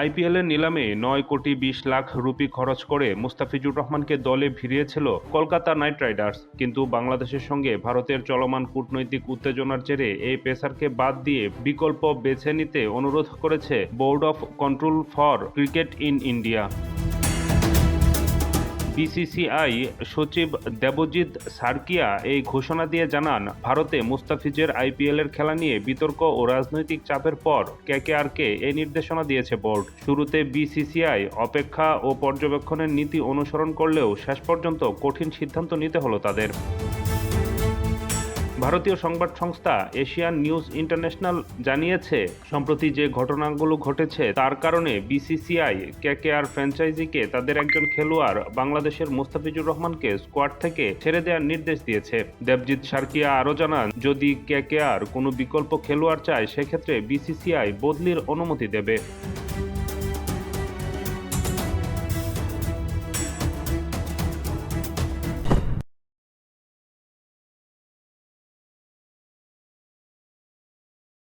আইপিএলের নিলামে নয় কোটি বিশ লাখ রুপি খরচ করে মুস্তাফিজুর রহমানকে দলে ভিড়িয়েছিল কলকাতা নাইট রাইডার্স। কিন্তু বাংলাদেশের সঙ্গে ভারতের চলমান কূটনৈতিক উত্তেজনার জেরে এই পেসারকে বাদ দিয়ে বিকল্প বেছে নিতে অনুরোধ করেছে board of control for cricket in India. BCCI সচিব দেবজিৎ সার্কিয়া এই ঘোষণা দিয়ে জানান, ভারতে মুস্তাফিজের আইপিএলের খেলা নিয়ে বিতর্ক ও রাজনৈতিক চাপের পর কেকেআরকে এই নির্দেশনা দিয়েছে বোর্ড। শুরুতে বিসিসিআই অপেক্ষা ও পর্যবেক্ষণের নীতি অনুসরণ করলেও শেষ পর্যন্ত কঠিন সিদ্ধান্ত নিতে হলো তাদের। ভারতীয় সংবাদ সংস্থা এশিয়ান নিউজ ইন্টারন্যাশনাল জানিয়েছে, সম্প্রতি যে ঘটনাগুলো ঘটেছে তার কারণে বিসিসিআই, কেকেআর ফ্র্যাঞ্চাইজিকে তাদের একজন খেলোয়াড় বাংলাদেশের মুস্তাফিজুর রহমানকে স্কোয়াড থেকে ছেড়ে দেওয়ার নির্দেশ দিয়েছে। দেবজিৎ সার্কিয়া আরও জানান, যদি কেকেআর কোনো বিকল্প খেলোয়াড় চায়, সেক্ষেত্রে বিসিসিআই বদলির অনুমতি দেবে।